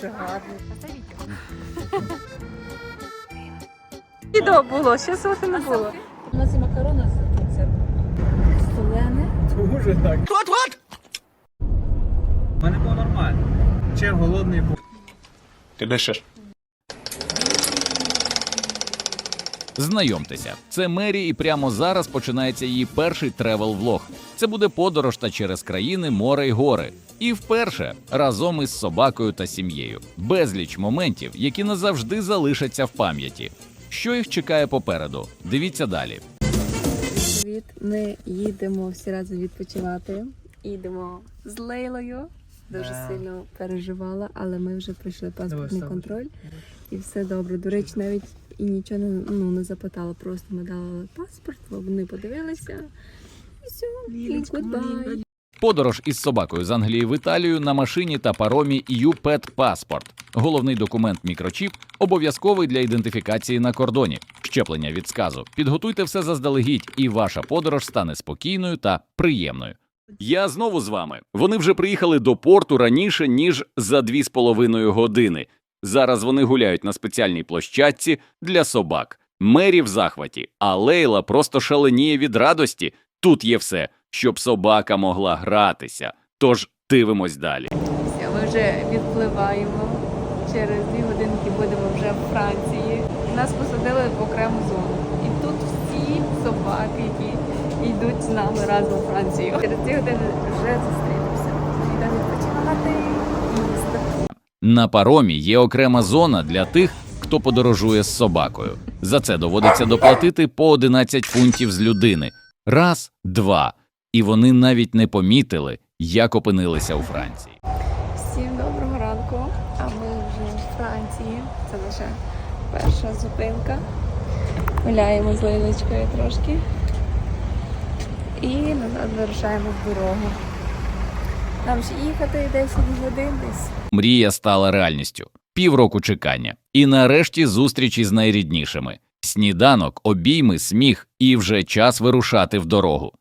дуже гарний. Відео було, ще софі не було. У нас і макарони з це солене. Дуже так. What, what? У мене було нормально. Ще голодний був. Ти дишиш? Знайомтеся, це Мері, і прямо зараз починається її перший тревел-влог. Це буде подорож та через країни, море й гори. І вперше разом із собакою та сім'єю. Безліч моментів, які назавжди залишаться в пам'яті. Що їх чекає попереду? Дивіться далі. Привіт, ми їдемо всі разом відпочивати. Їдемо з Лейлою. Дуже Да. сильно переживала, але ми вже пройшли паспортний контроль і все добре. До речі, навіть і нічого не, ну, не запитала, просто ми дали паспорт, вони подивилися. І все, і goodbye. Подорож із собакою з Англії в Італію на машині та паромі Pet Passport. Головний документ мікрочіп обов'язковий для ідентифікації на кордоні. Щеплення від сказу. Підготуйте все заздалегідь, і ваша подорож стане спокійною та приємною. Я знову з вами. Вони вже приїхали до порту раніше ніж за дві з половиною години. Зараз вони гуляють на спеціальній площадці для собак. Мері в захваті, а Лейла просто шаленіє від радості. Тут є все, щоб собака могла гратися. Тож дивимось далі. Ми вже відпливаємо. Через дві годинки будемо вже в Франції. Нас посадили в окрему зону. І тут всі собаки, які йдуть з нами разом у Францію. Через дві години вже зустрінемося. Йдемо їсти. На паромі є окрема зона для тих, хто подорожує з собакою. За це доводиться доплатити по 11 фунтів з людини. Раз, два. І вони навіть не помітили, як опинилися у Франції. Всім доброго ранку. А ми вже в Франції. Це наша перша зупинка. Гуляємо з Лейлочкою трошки. І назад вирушаємо в дорогу. Нам ще їхати 10 годин десь. Мрія стала реальністю. Півроку чекання. І нарешті зустрічі з найріднішими. Сніданок, обійми, сміх, і вже час вирушати в дорогу.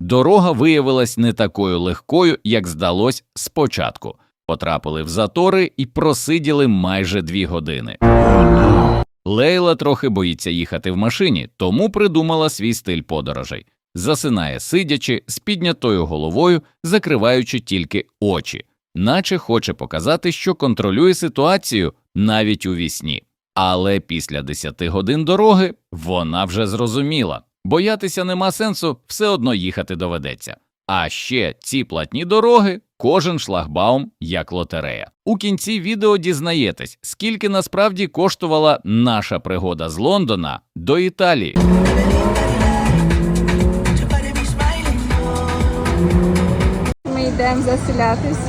Дорога виявилась не такою легкою, як здалось спочатку. Потрапили в затори і просиділи майже дві години. Лейла трохи боїться їхати в машині, тому придумала свій стиль подорожей. Засинає сидячи з піднятою головою, закриваючи тільки очі, наче хоче показати, що контролює ситуацію навіть у вісні. Але після 10 годин дороги вона вже зрозуміла. Боятися нема сенсу, все одно їхати доведеться. А ще ці платні дороги, кожен шлагбаум як лотерея. У кінці відео дізнаєтесь, скільки насправді коштувала наша пригода з Лондона до Італії. Ми йдемо заселятись.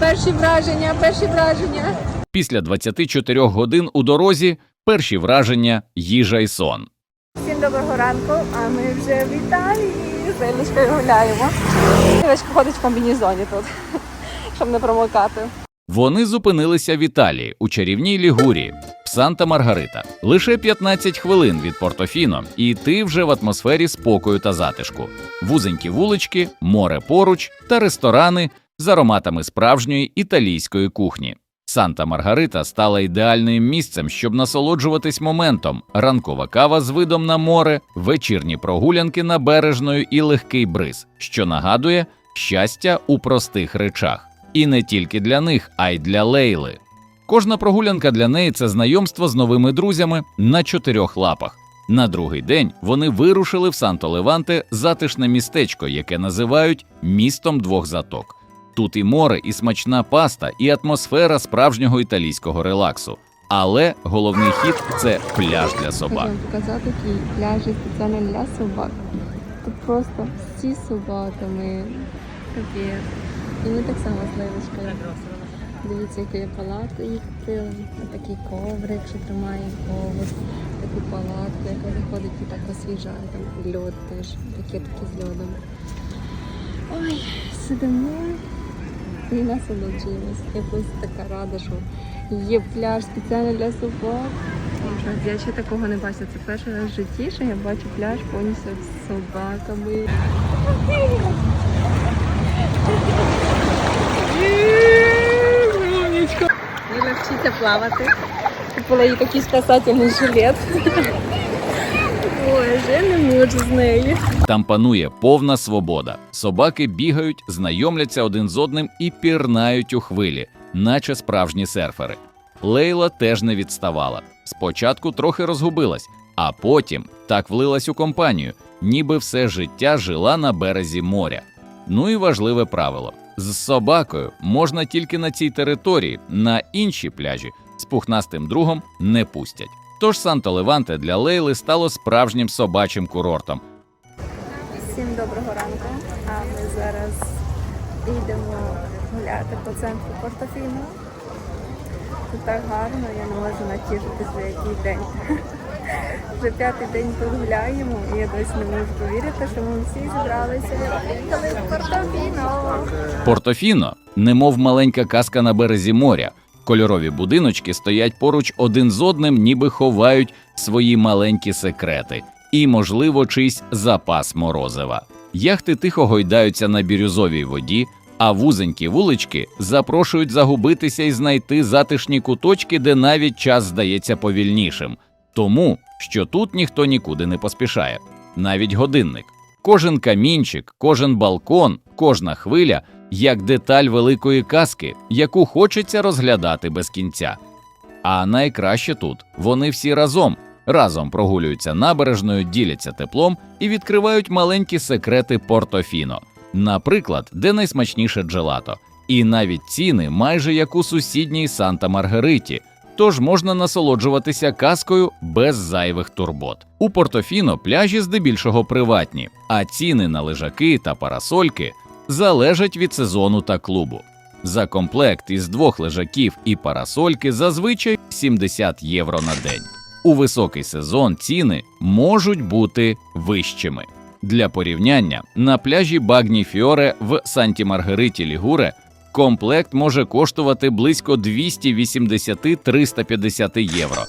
Перші враження, перші враження. Після 24 годин у дорозі перші враження, їжа й сон. Всім доброго ранку, а ми вже в Італії. З Елічкою гуляємо. Дівчинка ходить в комбінезоні тут, щоб не промокати. Вони зупинилися в Італії у чарівній Лігурії Санта Маргарита. Лише 15 хвилин від Портофіно, і ти вже в атмосфері спокою та затишку. Вузенькі вулички, море поруч та ресторани з ароматами справжньої італійської кухні. Санта Маргарита стала ідеальним місцем, щоб насолоджуватись моментом. Ранкова кава з видом на море, вечірні прогулянки набережною і легкий бриз, що нагадує щастя у простих речах. І не тільки для них, а й для Лейли. Кожна прогулянка для неї це знайомство з новими друзями на чотирьох лапах. На другий день вони вирушили в Санто Леванте затишне містечко, яке називають містом двох заток. Тут і море, і смачна паста, і атмосфера справжнього італійського релаксу. Але головний хід це пляж для собак. Показати такі пляжі спеціально для собак. Тут просто всі собаками. Капець. І ми так само з Лейлочкою. Дивіться, яку я палату їй купила. Такий коврик, що тримає голос. Таку палатку, яка заходить і так освіжає. Там льод теж, пакетики з льодом. Ой, сидимо і насолоджуємось. Я просто така рада, що є пляж спеціально для собак. Я ще такого не бачила. Це перший раз в житті, що я бачу пляж повністю з собаками. Ліля вчиться плавати. Купила їй такий спасательний жилет. Вже не можу з нею. Там панує повна свобода. Собаки бігають, знайомляться один з одним і пірнають у хвилі, наче справжні серфери. Лейла теж не відставала. Спочатку трохи розгубилась, а потім так влилась у компанію, ніби все життя жила на березі моря. Ну і важливе правило: з собакою можна тільки на цій території, на інші пляжі з пухнастим другом не пустять. Тож Санто Леванте для Лейли стало справжнім собачим курортом. Всім доброго ранку. А ми зараз йдемо гуляти по центру Портофіно. Тут так гарно, я не можу натішитися вже який день. Вже п'ятий день тут гуляємо, і я досі не можу повірити, що ми всі зібралися в Портофіно. Портофіно, немов маленька казка на березі моря. Кольорові будиночки стоять поруч один з одним, ніби ховають свої маленькі секрети і, можливо, чийсь запас морозива. Яхти тихо гойдаються на бірюзовій воді, а вузенькі вулички запрошують загубитися і знайти затишні куточки, де навіть час здається повільнішим, тому що тут ніхто нікуди не поспішає, навіть годинник. Кожен камінчик, кожен балкон, кожна хвиля як деталь великої казки, яку хочеться розглядати без кінця. А найкраще тут вони всі разом, разом прогулюються набережною, діляться теплом і відкривають маленькі секрети Портофіно, наприклад, де найсмачніше джелато, і навіть ціни майже як у сусідній Санта Маргариті. Тож можна насолоджуватися казкою без зайвих турбот. У Портофіно пляжі здебільшого приватні, а ціни на лежаки та парасольки залежать від сезону та клубу. За комплект із двох лежаків і парасольки зазвичай 70 євро на день. У високий сезон ціни можуть бути вищими. Для порівняння на пляжі Багні Фіоре в Санті Маргариті Лігуре комплект може коштувати близько 280-350 євро.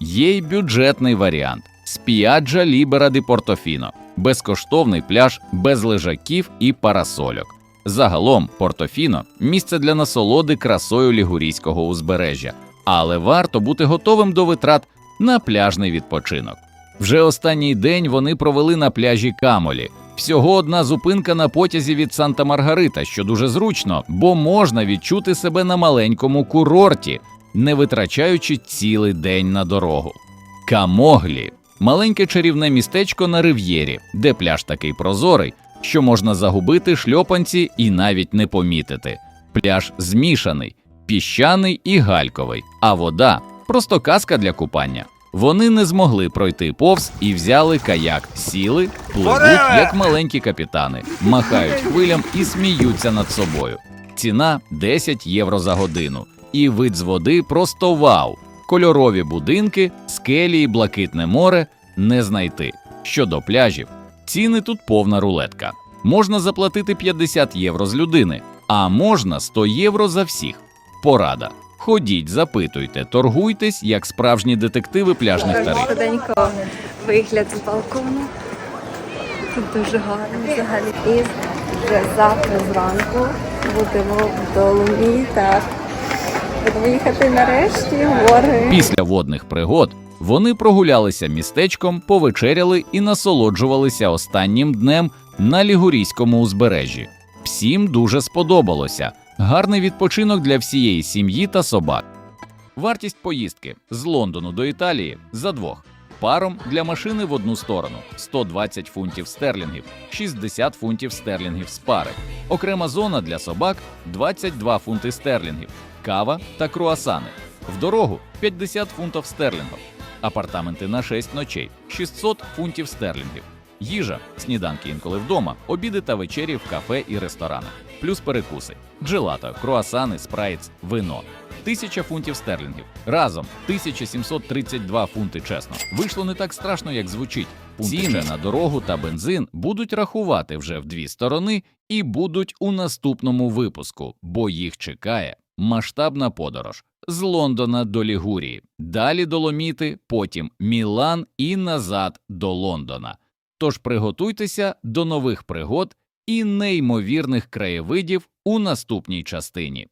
Є й бюджетний варіант Спіаджа Лібера ді Портофіно, безкоштовний пляж без лежаків і парасольок. Загалом Портофіно місце для насолоди красою лігурійського узбережжя, але варто бути готовим до витрат на пляжний відпочинок. Вже останній день вони провели на пляжі Камолі. Всього одна зупинка на потязі від Санта Маргарита, що дуже зручно, бо можна відчути себе на маленькому курорті, не витрачаючи цілий день на дорогу. Камоглі маленьке чарівне містечко на рив'єрі, де пляж такий прозорий, що можна загубити шльопанці і навіть не помітити. Пляж змішаний, піщаний і гальковий, а вода просто казка для купання. Вони не змогли пройти повз і взяли каяк, сіли, пливуть як маленькі капітани, махають хвилям і сміються над собою. Ціна 10 євро за годину. І вид з води просто вау. Кольорові будинки, скелі і блакитне море не знайти. Щодо пляжів, ціни тут повна рулетка. Можна заплатити 50 євро з людини, а можна 100 євро за всіх. Порада. Ходіть, запитуйте, торгуйтесь, як справжні детективи пляжних тарифів. Швиденько вигляд з балкону. Тут дуже гарно взагалі. І вже завтра зранку будемо в Доломітах. Будемо їхати нарешті в гори. Після водних пригод вони прогулялися містечком, повечеряли і насолоджувалися останнім днем на Лігурійському узбережжі. Всім дуже сподобалося. Гарний відпочинок для всієї сім'ї та собак. Вартість поїздки з Лондону до Італії за двох. Паром для машини в одну сторону 120 фунтів стерлінгів, 60 фунтів стерлінгів з пари. Окрема зона для собак 22 фунти стерлінгів, кава та круасани. В дорогу 50 фунтів стерлінгів. Апартаменти на 6 ночей 600 фунтів стерлінгів. Їжа, сніданки інколи вдома, обіди та вечері в кафе і ресторанах, плюс перекуси, джелато, круасани, спрайтс, вино. Тисяча фунтів стерлінгів. Разом 1732 фунти чесно. Вийшло не так страшно, як звучить. Ціни на дорогу та бензин будуть рахувати вже в дві сторони і будуть у наступному випуску, бо їх чекає масштабна подорож з Лондона до Лігурії, далі Доломіти, потім Мілан і назад до Лондона. Тож приготуйтеся до нових пригод і неймовірних краєвидів у наступній частині.